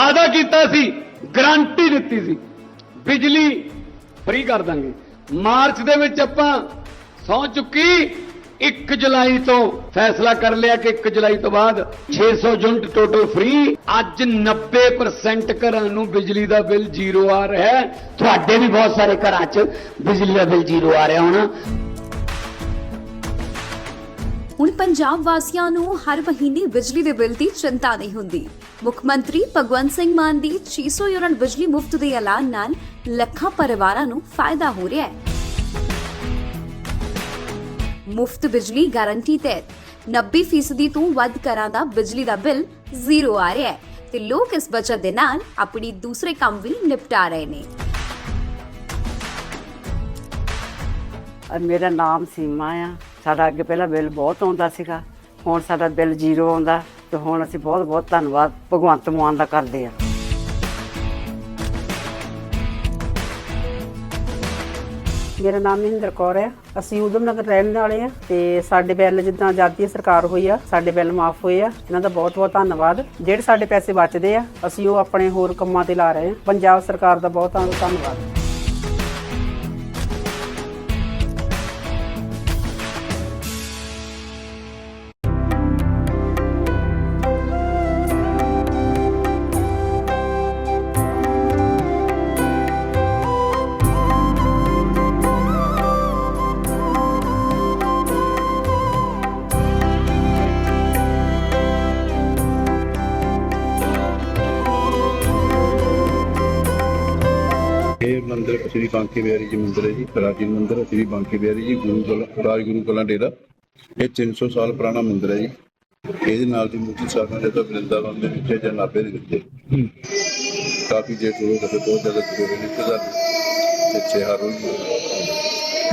ਵਾਅਦਾ ਕੀਤਾ ਸੀ ਗਰੰਟੀ ਦਿੱਤੀ ਸੀ। ਬਿਜਲੀ ਫ੍ਰੀ ਕਰ ਦਾਂਗੇ। ਮਾਰਚ ਦੇ ਵਿੱਚ ਆਪਾਂ ਸੌ ਚੁੱਕੀ 1 ਜੁਲਾਈ ਤੋਂ ਫੈਸਲਾ ਕਰ ਲਿਆ ਕਿ 1 ਜੁਲਾਈ ਤੋਂ ਬਾਅਦ 600 ਯੂਨਿਟ ਟੋਟਲ ਫ੍ਰੀ ਅੱਜ 90% ਘਰਾਂ ਨੂੰ ਬਿਜਲੀ ਦਾ ਬਿੱਲ ਜ਼ੀਰੋ ਆ ਰਿਹਾ ਹੈ। ਤੁਹਾਡੇ ਵੀ ਬਹੁਤ ਸਾਰੇ ਘਰਾਂ 'ਚ ਬਿਜਲੀ ਦਾ ਬਿੱਲ ਜ਼ੀਰੋ ਆ ਰਿਹਾ ਹੋਣਾ। ਹੁਣ ਪੰਜਾਬ ਵਾਸੀਆਂ ਨੂੰ ਹਰ ਮਹੀਨੇ ਬਿਜਲੀ ਦੇ ਬਿੱਲ ਦੀ ਚਿੰਤਾ ਨਹੀਂ ਹੁੰਦੀ। ਮੁੱਖ ਮੰਤਰੀ ਭਗਵੰਤ ਸਿੰਘ ਮਾਨ ਦੀ 600 ਯੂਨਿਟ ਬਿਜਲੀ ਮੁਫਤ ਦੇ ਐਲਾਨ ਨਾਲ ਲੱਖਾਂ ਪਰਿਵਾਰਾਂ ਨੂੰ ਫਾਇਦਾ ਹੋ ਰਿਹਾ ਹੈ। ਮੁਫਤ ਬਿਜਲੀ ਗਾਰੰਟੀ ਤਹਿਤ 90% ਤੋਂ ਵੱਧ ਘਰਾਂ ਦਾ ਬਿਜਲੀ ਦਾ ਬਿੱਲ ਜ਼ੀਰੋ ਆ ਰਿਹਾ ਹੈ ਤੇ ਲੋਕ ਇਸ ਬਚਤ ਦੇ ਨਾਲ ਆਪਣੀ ਦੂਸਰੇ ਕੰਮ ਵੀ ਨਿਪਟਾ ਰਹੇ ਨੇ। ਮੇਰਾ ਨਾਮ ਸੀਮਾ ਆ। ਸਾਡਾ ਅੱਗੇ ਪਹਿਲਾਂ ਬਿੱਲ ਬਹੁਤ ਆਉਂਦਾ ਸੀਗਾ, ਹੁਣ ਸਾਡਾ ਬਿੱਲ ਜ਼ੀਰੋ ਆਉਂਦਾ ਤੇ ਹੁਣ ਅਸੀਂ ਬਹੁਤ ਬਹੁਤ ਧੰਨਵਾਦ, ਭਗਵੰਤ ਮਾਨ ਦਾ ਕਰਦੇ ਆ ਮੇਰਾ ਨਾਮ ਮਹਿੰਦਰ ਕੌਰ ਹੈ। ਅਸੀਂ ਉਦਮ ਨਗਰ ਰਹਿਣ ਵਾਲੇ ਆ ਤੇ ਸਾਡੇ ਬਿੱਲ ਜਿੱਦਾਂ ਆਜ਼ਾਦੀ ਸਰਕਾਰ ਹੋਈ ਆ, ਸਾਡੇ ਬਿੱਲ ਮਾਫ ਹੋਏ ਆ। ਇਹਨਾਂ ਦਾ ਬਹੁਤ ਬਹੁਤ ਧੰਨਵਾਦ। ਜਿਹੜੇ ਸਾਡੇ ਪੈਸੇ ਬਚਦੇ ਆ, ਅਸੀਂ ਉਹ ਆਪਣੇ ਹੋਰ ਕੰਮਾਂ ਤੇ ਲਾ ਰਹੇ ਹਾਂ। ਪੰਜਾਬ ਸਰਕਾਰ ਦਾ ਬਹੁਤ ਬਹੁਤ ਧੰਨਵਾਦ। ਮੰਦਿਰ ਸ੍ਰੀ ਬਾਂਕੇ ਬਿਹਾਰੀ ਜੀ ਮੰਦਿਰ ਹੈ ਜੀ ਪ੍ਰਾਚੀਨ ਮੰਦਿਰ ਸ੍ਰੀ ਬਾਂਕੇ ਬਿਹਾਰੀ ਜੀ ਗੁਰੂ ਕਲਾ ਰਾਜਗੁਰੂ ਕਲਾਂ ਡੇਰਾ। ਇਹ 300 ਸਾਲ ਪੁਰਾਣਾ ਮੰਦਿਰ ਹੈ ਜੀ। ਇਹਦੇ ਨਾਲ ਦੀ ਮੂਰਤੀ ਸਾਧਨਾ ਜਦੋਂ ਬ੍ਰਿੰਦਾਵਨ ਦੇ ਵਿੱਚ ਹੈ ਜਾਂ ਨਾਭੇ ਦੇ ਵਿੱਚ ਹੈ। ਕਾਫੀ ਜੇ ਅਤੇ ਬਹੁਤ ਜ਼ਿਆਦਾ ਜੁੜੇ ਨੇ ਤੇ ਇੱਥੇ ਹਰ ਰੋਜ਼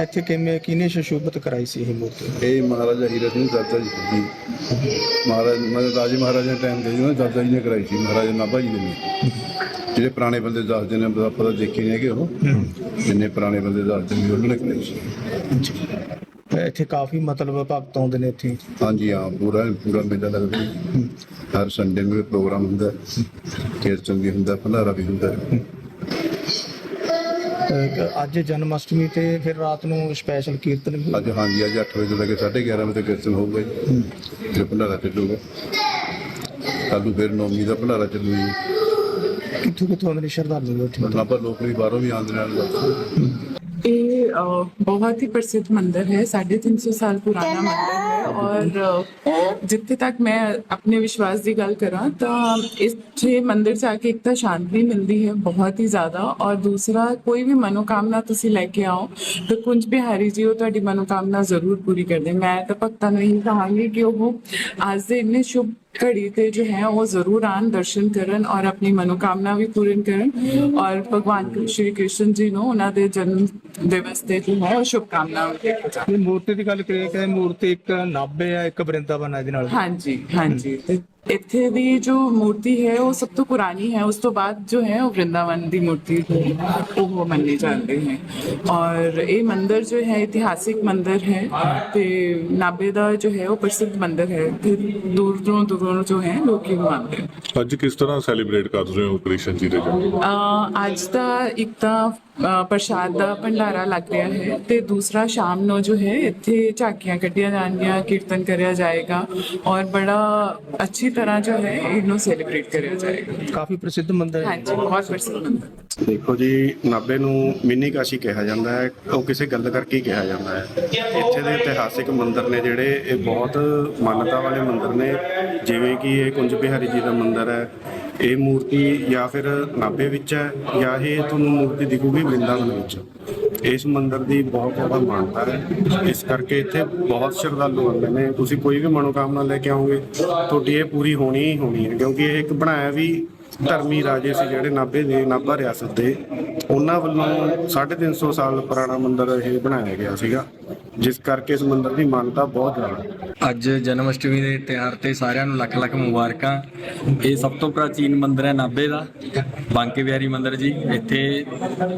ਇੱਥੇ ਕਿਵੇਂ ਕਿਨੇ ਸ਼ਸ਼ੋਭਤ ਕਰਾਈ ਸੀ ਇਹ ਮੂਰਤੀ? ਇਹ ਮਹਾਰਾਜਾ ਹੀਰਾ ਸਿੰਘ ਦਾਦਾ ਜੀ ਸੀ ਮਹਾਰਾਜ ਮਹਾਰਾਜ ਰਾਜੇ ਮਹਾਰਾਜਾ ਟਾਈਮ ਦੇ ਜਿਹਨਾਂ ਦਾਦਾ ਜੀ ਨੇ ਕਰਾਈ ਸੀ ਮਹਾਰਾਜਾ ਨਾਭਾ ਜੀ ਦੇ ਨੇ ਜਿਹੜੇ ਪੁਰਾਣੇ ਬੰਦੇ ਦੱਸਦੇ ਨੇ ਆਪਾਂ ਤਾਂ ਦੇਖੇ ਨਹੀਂ ਹੈਗੇ ਉਹ। ਜਿੰਨੇ ਪੁਰਾਣੇ ਬੰਦੇ ਦੱਸਦੇ ਨੇ ਉਹਨਾਂ ਨੇ ਕਰਾਈ ਸੀ। ਇੱਥੇ ਕਾਫੀ ਮਤਲਬ ਭਗਤ ਆਉਂਦੇ ਨੇ ਇੱਥੇ। ਹਾਂਜੀ ਹਾਂ ਪੂਰਾ ਪੂਰਾ ਮੇਲਾ ਲੱਗਦਾ। ਹਰ ਸੰਡੇ ਨੂੰ ਪ੍ਰੋਗਰਾਮ ਹੁੰਦਾ। ਕੀਰਤਨ ਵੀ ਹੁੰਦਾ ਭੰਡਾਰਾ ਵੀ ਹੁੰਦਾ। ਅਹ ਅੱਜ ਜਨਮ ਅਸ਼ਟਮੀ ਤੇ ਫਿਰ ਰਾਤ ਨੂੰ ਸਪੈਸ਼ਲ ਕੀਰਤਨ ਵੀ ਅੱਜ ਹਾਂਜੀ ਅੱਜ 8 ਵਜੇ ਤੋਂ ਲੈ ਕੇ 11:30 ਵਜੇ ਤੱਕ ਕੀਰਤਨ ਹੋਊਗਾ ਜੀ। ਫਿਰ ਭੰਡਾਰਾ ਚੱਲੂਗਾ। ਕੱਲ੍ਹ ਨੂੰ ਫਿਰ ਨੌਮੀ ਦਾ ਭੰਡਾਰਾ ਚੱਲੂ ਜੀ। ਕਿੱਥੋਂ ਕਿੱਥੋਂ ਆਉਂਦੇ ਨੇ ਸ਼ਰਧਾਲੂ ਇੱਥੇ ਮਤਲਬ ਆਪਾਂ ਲੋਕ ਵੀ ਬਾਹਰੋਂ ਵੀ ਆਉਂਦੇ ਨੇ ਅ, ਬਹੁਤ ਹੀ ਪ੍ਰਸਿੱਧ ਮੰਦਿਰ ਹੈ। 350 ਸਾਲ ਪੁਰਾਣਾ ਮੰਦਿਰ ਹੈ ਔਰ ਅ, ਜਿੱਥੇ ਤੱਕ ਮੈਂ ਆਪਣੇ ਵਿਸ਼ਵਾਸ ਦੀ ਗੱਲ ਕਰਾਂ ਤਾਂ ਇਸ ਜੇ ਮੰਦਿਰ ਜਾ ਕੇ ਇੱਕ ਤਾਂ ਸ਼ਾਂਤੀ ਮਿਲਦੀ ਹੈ ਬਹੁਤ ਹੀ ਜ਼ਿਆਦਾ ਔਰ ਦੂਸਰਾ ਕੋਈ ਵੀ ਮਨੋਕਾਮਨਾ ਤੁਸੀਂ ਲੈ ਕੇ ਆਓ ਤਾਂ ਕੁੰਜ ਬਿਹਾਰੀ ਜੀ ਉਹ ਤੁਹਾਡੀ ਮਨੋਕਾਮਨਾ ਜ਼ਰੂਰ ਪੂਰੀ ਕਰਦੇ। ਮੈਂ ਤਾਂ ਭਗਤਾਂ ਨੂੰ ਇਹ ਕਹਾਂਗੀ ਕਿ ਉਹ ਅੱਜ ਦੇ ਇੰਨੇ ਸ਼ੁਭ ਘੜੀ ਤੇ ਜੋ ਹੈ ਉਹ ਜ਼ਰੂਰ ਆਣ ਦਰਸ਼ਨ ਕਰਨ ਔਰ ਆਪਣੀ ਮਨੋਕਾਮਨਾ ਵੀ ਪੂਰਨ ਕਰਨ ਔਰ ਭਗਵਾਨ ਸ਼੍ਰੀ ਕ੍ਰਿਸ਼ਨ ਜੀ ਨੂੰ ਉਹਨਾਂ ਦੇ ਜਨਮ ਦਿਵਸ ਤੇ ਜੋ ਹੈ ਉਹ ਸ਼ੁਭਕਾਮਨਾਵਾਂ ਦੇ ਜਾਣ ਇਹ ਮੂਰਤੀ ਦੀ ਗੱਲ ਕਰੀਏ ਕਿ ਮੂਰਤੀ ਇੱਕ ਨਾਭੇ ਆ ਇੱਕ ਬ੍ਰਿੰਦਾਵਨ ਆ ਇਹਦੇ ਨਾਲ ਹਾਂਜੀ ਹਾਂਜੀ ਇੱਥੇ ਦੀ ਜੋ ਮੂਰਤੀ ਹੈ ਉਹ ਸਭ ਤੋਂ ਪੁਰਾਣੀ ਹੈ। ਉਸ ਤੋਂ ਬਾਅਦ ਜੋ ਹੈ ਉਹ ਵਰਿੰਦਾਵਨ ਦੀ ਮੂਰਤੀ ਹੈ ਉਹ ਮੰਨੇ ਜਾਂਦੇ ਹੈ। ਔਰ ਇਹ ਮੰਦਿਰ ਜੋ ਹੈ ਇਤਿਹਾਸਿਕ ਮੰਦਿਰ ਹੈ ਤੇ ਨਾਭੇ ਦਾ ਜੋ ਹੈ ਉਹ ਪ੍ਰਸਿੱਧ ਮੰਦਿਰ ਹੈ। ਤੇ ਦੂਰ ਦੂਰੋਂ ਦੂਰੋਂ ਜੋ ਹੈ ਲੋਕੀ ਹਨ ਅੱਜ ਕਿਸ ਤਰ੍ਹਾਂ ਸੈਲੀਬ੍ਰੇਟ ਕਰ ਰਹੇ ਹੋ ਕ੍ਰਿਸ਼ਨ ਜੀ ਦੇ ਜਨਮ ਅੱਜ ਦਾ ਇੱਕ ਤਾਂ ਪ੍ਰਸ਼ਾਦ ਦਾ ਭੰਡਾਰਾ ਲੱਗ ਰਿਹਾ ਹੈ ਤੇ ਦੂਸਰਾ ਸ਼ਾਮ ਨੂੰ ਜੋ ਹੈ ਇੱਥੇ ਝਾਕੀਆਂ ਕੱਢੀਆਂ ਜਾਣਗੀਆਂ ਕੀਰਤਨ ਕਰਿਆ ਜਾਏਗਾ ਔਰ ਬੜਾ ਅੱਛੀ ਤਰ੍ਹਾਂ ਜੋ ਹੈ ਇਹਨੂੰ ਸੈਲੀਬ੍ਰੇਟ ਕਰਿਆ ਜਾਏਗਾ। ਕਾਫੀ ਪ੍ਰਸਿੱਧ ਮੰਦਿਰ ਹੈ। ਹਾਂਜੀ ਬਹੁਤ ਪ੍ਰਸਿੱਧ ਮੰਦਿਰ। ਦੇਖੋ ਜੀ ਨਾਭੇ ਨੂੰ ਮਿੰਨੀ ਕਾਸ਼ੀ ਕਿਹਾ ਜਾਂਦਾ ਹੈ। ਉਹ ਕਿਸੇ ਗੱਲ ਕਰਕੇ ਹੀ ਕਿਹਾ ਜਾਂਦਾ ਹੈ। ਇੱਥੇ ਦੇ ਇਤਿਹਾਸਿਕ ਮੰਦਿਰ ਨੇ ਜਿਹੜੇ ਇਹ ਬਹੁਤ ਮਾਨਤਾ ਵਾਲੇ ਮੰਦਿਰ ਨੇ। ਜਿਵੇਂ ਕਿ ਇਹ ਕੁੰਜ ਬਿਹਾਰੀ ਜੀ ਦਾ ਮੰਦਿਰ ਹੈ। ਇਹ ਮੂਰਤੀ ਜਾਂ ਫਿਰ ਨਾਭੇ ਵਿੱਚ ਹੈ ਜਾਂ ਇਹ ਤੁਹਾਨੂੰ ਮੂਰਤੀ ਦਿਖੂਗੀ ਵਰਿੰਦਾਵਨ ਵਿੱਚ। ਇਸ ਮੰਦਿਰ ਦੀ ਬਹੁਤ ਜ਼ਿਆਦਾ ਮਾਨਤਾ ਹੈ। ਇਸ ਕਰਕੇ ਇੱਥੇ ਬਹੁਤ ਸ਼ਰਧਾਲੂ ਆਉਂਦੇ ਨੇ। ਤੁਸੀਂ ਕੋਈ ਵੀ ਮਨੋਕਾਮਨਾ ਲੈ ਕੇ ਆਓਗੇ, ਤੁਹਾਡੀ ਇਹ ਪੂਰੀ ਹੋਣੀ ਹੀ ਹੋਣੀ ਹੈ। ਕਿਉਂਕਿ ਇਹ ਇੱਕ ਬਣਾਇਆ ਵੀ ਧਰਮੀ ਰਾਜੇ ਸੀ ਜਿਹੜੇ ਨਾਭੇ ਦੇ, ਨਾਭਾ ਰਿਆਸਤ ਦੇ। ਉਹਨਾਂ ਵੱਲੋਂ 350 ਸਾਲ ਪੁਰਾਣਾ ਮੰਦਿਰ ਇਹ ਬਣਾਇਆ ਗਿਆ ਸੀਗਾ। ਜਿਸ ਕਰਕੇ ਇਸ ਮੰਦਿਰ ਦੀ ਮਾਨਤਾ ਬਹੁਤ ਜ਼ਿਆਦਾ ਹੈ। ਅੱਜ ਜਨਮ ਅਸ਼ਟਮੀ ਦੇ ਤਿਉਹਾਰ ਤੇ ਸਾਰਿਆਂ ਨੂੰ ਲੱਖ ਲੱਖ ਮੁਬਾਰਕਾਂ। ਇਹ ਸਭ ਤੋਂ ਪ੍ਰਾਚੀਨ ਮੰਦਿਰ ਹੈ ਨਾਭੇ ਦਾ, ਬਾਂਕੇ ਬਿਹਾਰੀ ਮੰਦਿਰ ਜੀ। ਇੱਥੇ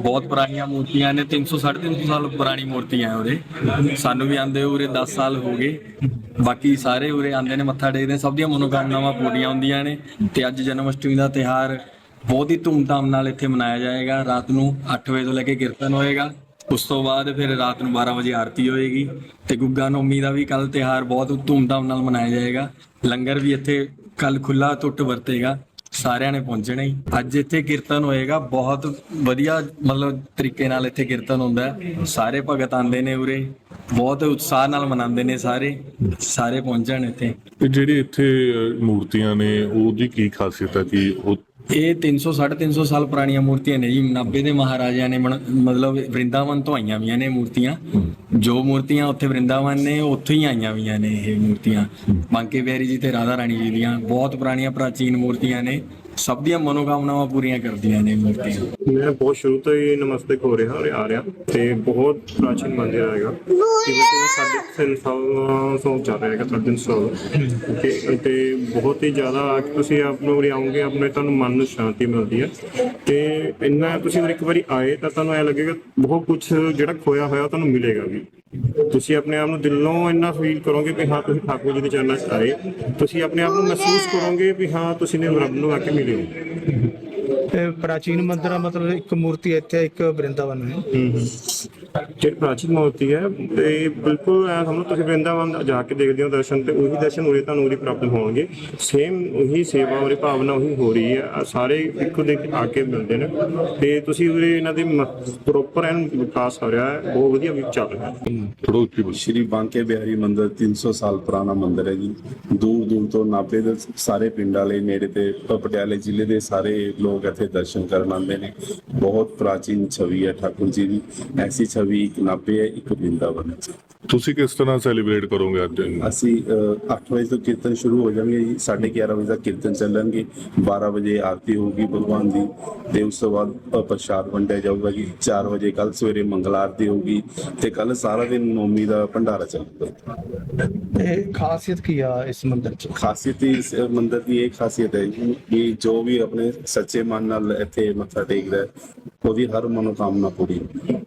ਬਹੁਤ ਪੁਰਾਣੀਆਂ ਮੂਰਤੀਆਂ ਨੇ 300 350 ਸਾਲ ਪੁਰਾਣੀ ਮੂਰਤੀਆਂ ਹੈ ਉਰੇ ਸਾਨੂੰ ਵੀ ਆਂਦੇ ਉਰੇ 10 ਸਾਲ ਹੋ ਗਏ। ਬਾਕੀ ਸਾਰੇ ਉਰੇ ਆਂਦੇ ਨੇ, ਮੱਥਾ ਟੇਕਦੇ ਸਭ ਦੀਆਂ ਮਨੋਕਾਮਨਾਵਾਂ ਪੂਰੀਆਂ ਹੁੰਦੀਆਂ ਨੇ। ਤੇ ਅੱਜ ਜਨਮ ਅਸ਼ਟਮੀ ਦਾ ਤਿਉਹਾਰ ਬਹੁਤ ਹੀ ਧੂਮਧਾਮ ਨਾਲ ਇੱਥੇ ਮਨਾਇਆ ਜਾਏਗਾ। ਰਾਤ ਨੂੰ 8 ਵਜੇ ਤੋਂ ਲੈ ਕੇ ਕੀਰਤਨ ਹੋਏਗਾ। ਉਸ ਤੋਂ ਬਾਅਦ ਫਿਰ ਰਾਤ ਨੂੰ 12 ਵਜੇ ਆਰਤੀ ਹੋਏਗੀ ਤੇ ਗੁੱਗਾ ਨੌਮੀ ਦਾ ਵੀ ਕੱਲ ਤਿਹਾਰ ਬਹੁਤ ਧੂਮਧਾਮ ਨਾਲ ਮਨਾਇਆ ਜਾਏਗਾ। ਲੰਗਰ ਵੀ ਇੱਥੇ ਕੱਲ ਖੁੱਲਾ ਟੁੱਟ ਵਰਤੇਗਾ, ਸਾਰਿਆਂ ਨੇ ਪਹੁੰਚਣਾ ਹੀ। ਅੱਜ ਇੱਥੇ ਕੀਰਤਨ ਹੋਏਗਾ, ਬਹੁਤ ਵਧੀਆ ਮਤਲਬ ਤਰੀਕੇ ਨਾਲ ਇੱਥੇ ਕੀਰਤਨ ਹੁੰਦਾ ਸਾਰੇ ਭਗਤ ਆਉਂਦੇ ਨੇ ਉਰੇ, ਬਹੁਤ ਉਤਸ਼ਾਹ ਨਾਲ ਮਨਾਉਂਦੇ ਨੇ ਸਾਰੇ ਸਾਰੇ ਪਹੁੰਚਣ ਇੱਥੇ। ਤੇ ਜਿਹੜੀ ਇੱਥੇ ਮੂਰਤੀਆਂ ਨੇ, ਉਹਦੀ ਕੀ ਖਾਸੀਅਤ ਹੈ ਕਿ ਉਹ ਇਹ 300 350 ਸਾਲ ਪੁਰਾਣੀਆਂ ਮੂਰਤੀਆਂ ਨੇ ਜੀ। ਨਾਭੇ ਦੇ ਮਹਾਰਾਜਿਆਂ ਨੇ ਮਤਲਬ ਵਰਿੰਦਾਵਨ ਤੋਂ ਆਈਆਂ ਵੀਆਂ ਨੇ ਮੂਰਤੀਆਂ। ਜੋ ਮੂਰਤੀਆਂ ਉੱਥੇ ਵਰਿੰਦਾਵਨ ਨੇ ਉੱਥੋਂ ਹੀ ਆਈਆਂ ਵੀਆਂ ਨੇ ਇਹ ਮੂਰਤੀਆਂ। ਬਾਂਕੇ ਬਿਹਾਰੀ ਜੀ ਤੇ ਰਾਧਾ ਰਾਣੀ ਜੀ ਦੀਆਂ ਬਹੁਤ ਪੁਰਾਣੀਆਂ ਪ੍ਰਾਚੀਨ ਮੂਰਤੀਆਂ ਨੇ। ਸਭ ਦੀਆਂ ਮਨੋਕਾਮਨਾਵਾਂ ਪੂਰੀਆਂ ਕਰਦੀਆਂ ਨੇ ਮੂਰਤੀਆਂ। ਮੈਂ ਬਹੁਤ ਸ਼ੁਰੂ ਤੋਂ ਹੀ ਨਮਸਤਕ ਹੋ ਰਿਹਾ ਔਰ ਆ ਰਿਹਾ ਤੇ ਬਹੁਤ ਪ੍ਰਾਚੀਨ ਮੰਦਿਰ ਹੈਗਾ ਜਿਵੇਂ ਕਿ ਸਾਡੇ ਤਿੰਨ ਸਾਲ ਤੋਂ ਚੱਲ ਰਿਹਾ ਹੈਗਾ, ਸਾਢੇ ਤਿੰਨ ਸਾਲ ਓਕੇ, ਤੇ ਬਹੁਤ ਹੀ ਜ਼ਿਆਦਾ ਤੁਸੀਂ ਆਪ ਨੂੰ ਉਰੇ ਆਉਂਗੇ ਆਪਣੇ ਤੁਹਾਨੂੰ ਮਨ ਨੂੰ ਸ਼ਾਂਤੀ ਮਿਲਦੀ ਹੈ। ਤੇ ਇੰਨਾ ਤੁਸੀਂ ਇੱਕ ਵਾਰੀ ਆਏ ਤਾਂ ਤੁਹਾਨੂੰ ਐ ਲੱਗੇਗਾ, ਬਹੁਤ ਕੁਝ ਜਿਹੜਾ ਖੋਇਆ ਹੋਇਆ ਤੁਹਾਨੂੰ ਮਿਲੇਗਾ ਵੀ। ਤੁਸੀਂ ਆਪਣੇ ਆਪ ਨੂੰ ਦਿਲੋਂ ਇੰਨਾ ਫੀਲ ਕਰੋਗੇ ਕਿ ਹਾਂ ਤੁਸੀਂ ਠਾਕੁਰ ਜੀ ਦੇ ਚਰਨਾਂ 'ਚ ਆਏ। ਤੁਸੀਂ ਆਪਣੇ ਆਪ ਨੂੰ ਮਹਿਸੂਸ ਕਰੋਗੇ ਵੀ ਹਾਂ ਤੁਸੀਂ ਨੇ ਰੱਬ ਨੂੰ ਆ ਕੇ ਮਿਲੇ ਹੋ। ਇਹ ਪ੍ਰਾਚੀਨ ਮੰਦਿਰ ਆ ਮਤਲਬ ਇੱਕ ਮੂਰਤੀ ਇੱਥੇ ਇੱਕ ਬ੍ਰਿੰਦਾਵਨ ਹੈ ਜਿਹੜੀ ਪ੍ਰਾਚੀਨ ਮੂਰਤੀ ਹੈ ਤੇ ਬਿਲਕੁਲ ਐ ਸਮਝੋ ਤੁਸੀਂ ਵਰਿੰਦਾਵਨ ਜਾ ਕੇ ਦੇਖਦੇ ਹੋ ਦਰਸ਼ਨ ਤੇ ਉਹੀ ਦਰਸ਼ਨ ਉਰੇ ਤੁਹਾਨੂੰ ਉਰੇ ਪ੍ਰਾਪਤ ਹੋਣਗੇ। ਸੇਮ ਉਹੀ ਸੇਵਾ ਉਰੇ ਭਾਵਨਾ ਉਹੀ ਹੋ ਰਹੀ ਹੈ। ਸਾਰੇ ਇੱਕੋ ਦੇ ਆ ਕੇ ਮਿਲਦੇ ਨੇ। ਤੇ ਤੁਸੀਂ ਉਰੇ ਇਹਨਾਂ ਦੇ ਪ੍ਰੋਪਰ ਐਨ ਵਿਕਾਸ ਹੋ ਰਿਹਾ ਹੈ ਬਹੁਤ ਵਧੀਆ ਵੀ ਚੱਲ ਰਿਹਾ ਹੈ। ਥੋੜਾ ਉੱਚੀ ਬੋਲੋ। ਸ਼੍ਰੀ ਬਾਂਕੇ ਬਿਹਾਰੀ ਮੰਦਿਰ 300 ਸਾਲ ਪੁਰਾਣਾ ਮੰਦਿਰ ਹੈ ਜੀ। ਦੂਰ ਦੂਰ ਤੋਂ ਨਾਭੇ ਦੇ ਸਾਰੇ ਪਿੰਡ ਵਾਲੇ ਨੇੜੇ ਤੇ ਪਟਿਆਲੇ ਜ਼ਿਲ੍ਹੇ ਦੇ ਸਾਰੇ ਲੋਕ ਇੱਥੇ ਦਰਸ਼ਨ ਕਰਨ ਆਉਂਦੇ ਨੇ। ਬਹੁਤ ਪ੍ਰਾਚੀਨ ਛਵੀ ਹੈ ਠਾਕੁਰ ਜੀ ਦੀ। ਐਸੀ ਛਵੀ ਇੱਕ ਨਾਭੇ ਹੈ ਇੱਕ ਵਰਿੰਦਾਵਨ ਹੈ। ਤੁਸੀਂ ਕਿਸ ਤਰ੍ਹਾਂ ਸੈਲੀਬ੍ਰੇਟ ਕਰੋਗੇ ਅੱਜ? ਅਸੀਂ 8 ਵਜੇ ਤੋਂ ਕੀਰਤਨ ਸ਼ੁਰੂ ਹੋ ਜਾਣਗੇ ਜੀ। 11:30 ਵਜੇ ਤੱਕ ਕੀਰਤਨ ਚੱਲਣਗੇ। 12 ਵਜੇ ਆਰਤੀ ਹੋਊਗੀ ਭਗਵਾਨ ਦੀ। ਤੇ ਉਸ ਤੋਂ ਬਾਅਦ ਪ੍ਰਸ਼ਾਦ ਵੰਡਿਆ ਜਾਊਗਾ ਜੀ। 4 ਵਜੇ ਕੱਲ ਸਵੇਰੇ ਮੰਗਲ ਆਰਤੀ ਹੋਊਗੀ। ਤੇ ਕੱਲ ਸਾਰਾ ਦਿਨ ਨੌਮੀ ਦਾ ਭੰਡਾਰਾ ਚੱਲੂਗਾ। ਇਹ ਖਾਸੀਅਤ ਕੀ ਆ ਇਸ ਮੰਦਿਰ 'ਚ? ਖਾਸੀਅਤ ਇਸ ਮੰਦਿਰ ਦੀ ਇਹ ਖਾਸੀਅਤ ਹੈ ਕਿ ਜੋ ਵੀ ਆਪਣੇ ਸੱਚੇ ਮਨ ਨਾਲ ਇੱਥੇ ਮੱਥਾ ਟੇਕਦਾ ਹੈ, ਉਹਦੀ ਹਰ ਮਨੋਕਾਮਨਾ ਪੂਰੀ ਹੁੰਦੀ ਹੈ।